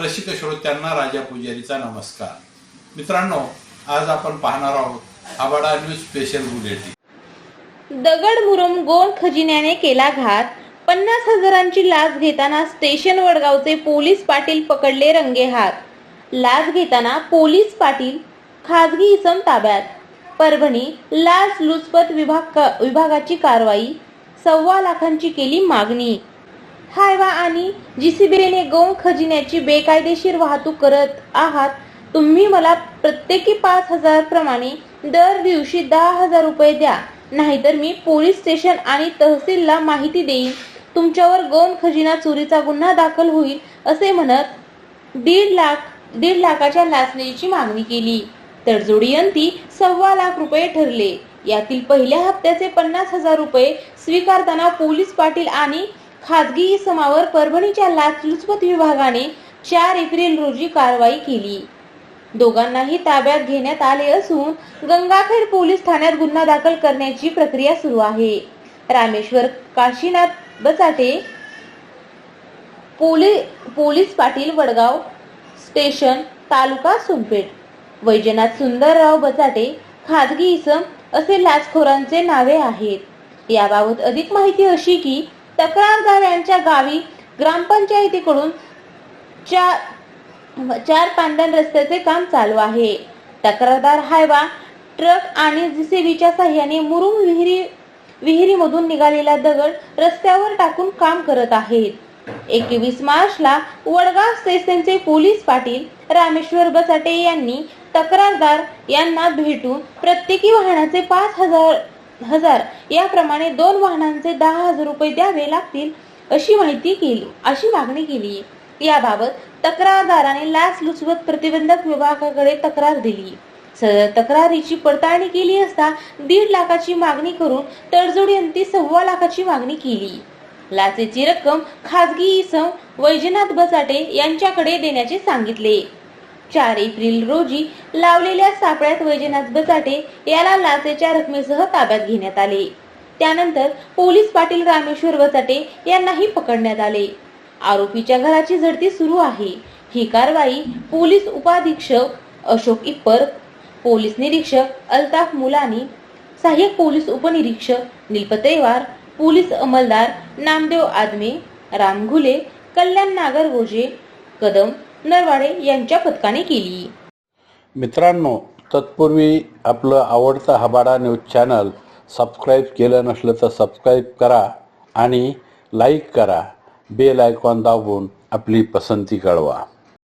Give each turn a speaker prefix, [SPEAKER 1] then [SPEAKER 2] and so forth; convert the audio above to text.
[SPEAKER 1] रसिक श्रोत्यांना राजा पुजारीचा नमस्कार. मित्रांनो आज आपण पाहणार आहोत आबाडा न्यूज स्पेशल बुलेटिन.
[SPEAKER 2] दगड मुरुम गोण खजिन्याने केला घात. पन्नास हजारांची लाच घेताना स्टेशन वडगावचे पोलीस पाटील पकडले रंगेहात लाच घेताना पोलीस पाटील खाजगी इसम ताब्यात. परभणी लाच लुचपत विभाग विभागाची कारवाई. सव्वा लाखांची केली मागणी. हायवा आणि जीसीबीने गौण खजिन्याची बेकायदेशीर वाहतूक करत आहात. तुम्ही मला प्रत्येकी पाच हजार प्रमाणे दर दिवशी दहा हजार रुपये द्या. नाहीतर मी पोलीस स्टेशन आणि तहसीलला माहिती देईन. तुमच्यावर गौण खजिना चोरीचा गुन्हा दाखल होईल असे म्हणत दीड लाख दीड लाखाच्या लाचणीची मागणी केली. तर अंती सव्वा लाख रुपये ठरले. यातील पहिल्या हप्त्याचे पन्नास हजार रुपये स्वीकारताना पोलीस पाटील आणि खाजगी इसमावर परभणीच्या लाचलुचपत विभागाने चार एप्रिल रोजी कारवाई केली. दोघांनाही ताब्यात घेण्यात आले असून गंगाखेड पोलीस ठाण्यात गुन्हा दाखल करण्याची प्रक्रिया सुरू आहे. रामेश्वर काशीनाथ बचाटे पोली पोलीस पाटील वडगाव स्टेशन तालुका सोनपेठ. वैजनाथ सुंदरराव बचाटे खाजगी इसम असे लाचखोरांचे नावे आहेत. याबाबत अधिक माहिती अशी की तक्रारदार यांच्या गावी ग्रामपंचायतीकडून चार चार पांढरण रस्त्याचे काम चालू आहे. तक्रारदार हायवा ट्रक आणि जीसीबीच्या साह्याने मुरुम विहिरी विहिरीमधून निघालेला दगड रस्त्यावर टाकून काम करत आहेत. एकवीस मार्चला वडगाव स्टेशनचे पोलीस पाटील रामेश्वर बसाटे यांनी तक्रारदार यांना भेटून प्रत्येकी वाहनाचे पाच हजार हजार. याप्रमाणे दोन वाहनांचे दहा हजार रुपये द्यावे लागतील अशी माहिती केली. अशी मागणी केली. याबाबत तक्रारदाराने लाचलुचपत प्रतिबंधक विभागाकडे तक्रार दिली. सदर तक्रारीची पडताळणी केली असता दीड लाखाची मागणी करून तडजोडयंती सव्वा लाखाची मागणी केली. लाचेची रक्कम खाजगी इसम वैजनाथ बसाटे यांच्याकडे देण्याचे सांगितले. चार एप्रिल रोजी लावलेल्या सापळ्यात वैजनाथ बसाटे याला लाचेच्या रकमेसह ताब्यात घेण्यात आले. त्यानंतर पोलीस पाटील रामेश्वर बसाटे यांनाही पकडण्यात आले. आरोपीच्या घराची झडती सुरू आहे. ही कारवाई पोलीस उपाधीक्षक अशोक इप्पर पोलीस निरीक्षक अल्ताफ मुलानी सहाय्यक पोलीस उपनिरीक्षक निलपत्रेवार पोलीस अंमलदार नामदेव आदमे राम घुले कल्याण नागरगोजे कदम नरवाडे यांच्या पथकाने केली.
[SPEAKER 1] मित्रांनो तत्पूर्वी आपलं आवडतं हबाडा न्यूज चॅनल सबस्क्राईब केलं नसलं तर सबस्क्राईब करा आणि लाईक करा. बेल आयकॉन दाबून आपली पसंती कळवा.